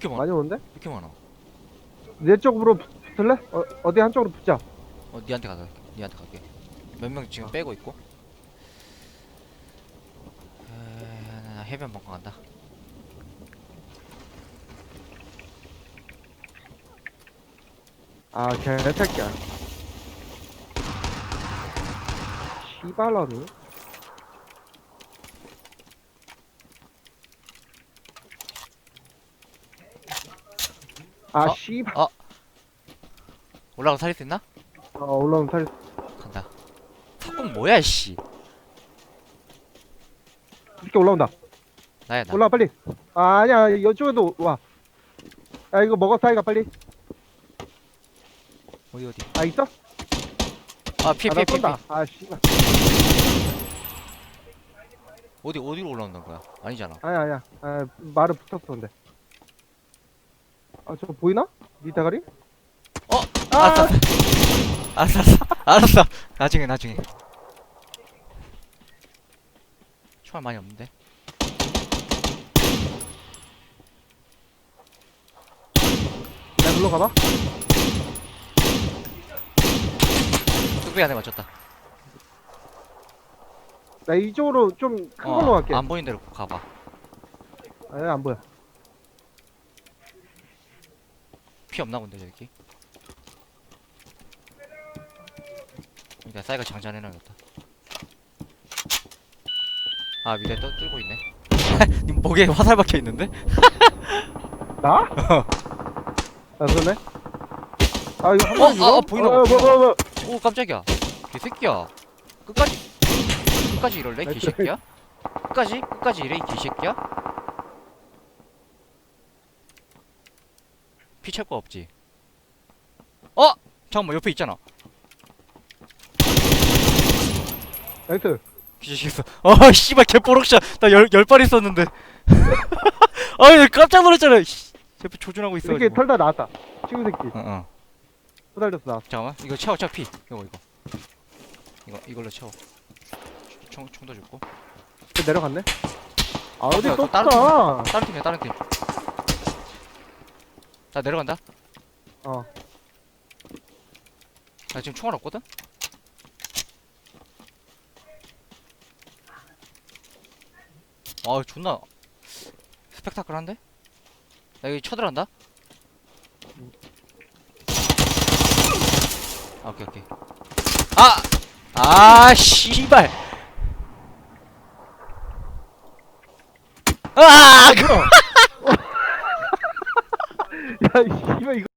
이렇게 많아? 많이 오는데? 이렇게 많아? 내 쪽으로 붙을래? 어, 어디 한쪽으로 붙자. 어 니한테 가자. 니한테 갈게. 몇 명 지금 빼고 있고. 에, 나 해변 벙커 간다. 아, 개새끼야. 씨발라니? 아, 어? 씨발. 올라가 살릴 수 있나? 어, 올라오면 탈. 간다. 탑공 뭐야 씨. 이렇게 올라온다. 나야 나. 올라와, 빨리. 아, 아니야. 이쪽에도 와. 야, 이거 먹어, 사이가 빨리. 어디 어디? 아, 있어? 아 피해 아, 피해 피해. 나 쏜다. 피해. 아, 씨발. 어디 어디로 올라온다는 거야? 아니잖아. 아니야, 아니야. 아, 말을 붙었어, 근데. 아, 저거 보이나? 니 대가리? 어? 아, 알았어. 알았어. 알았어. 알았어. 나중에 나중에. 총알 많이 없는데. 내가 눌러 가봐. 뚝배기 안에 맞췄다. 나 이쪽으로 좀 큰 걸로 갈게. 안 보이는 대로 가봐. 아니, 안 보여. 피 없나 본데 저기. 일단 사이가 장전해놔야겠다. 아 밑에 또 뚫고 있네. 님 목에 화살 박혀 있는데? 나? 나 그러네. 아, 이거 한 어? 아, 아, 보인다, 어, 뭐, 보인다. 뭐, 뭐. 오 깜짝이야. 개새끼야. 끝까지 끝까지 이럴래 나이스. 개새끼야? 끝까지 끝까지 이래 이 개새끼야? 피찰 거 없지? 어 잠깐만 옆에 있잖아. 나이스. 기절시켰어. 아, 씨발, 개뽀록샷. 나 열, 열발 있었는데. 아니, 나 깜짝 놀랐잖아. 씨. 옆에 조준하고 있어. 이렇게 털다 나왔다. 친구 새끼. 어, 어. 후달렸어, 나왔어. 잠깐만. 이거 채워, 채워, 피. 이거, 이거. 이거, 이걸로 채워. 총, 총도 줬고. 쟤 내려갔네. 아, 어디 뭐야, 또또 다른 다 다른 팀이야, 다른 팀. 나 내려간다. 어. 나 지금 총알 없거든? 아, 존나. 스펙타클한데? 나 여기 쳐들어간다? 아, 오케이, 오케이. 아! 아, 씨발! 아! 뭐야? 야, 이 씨발, 이거.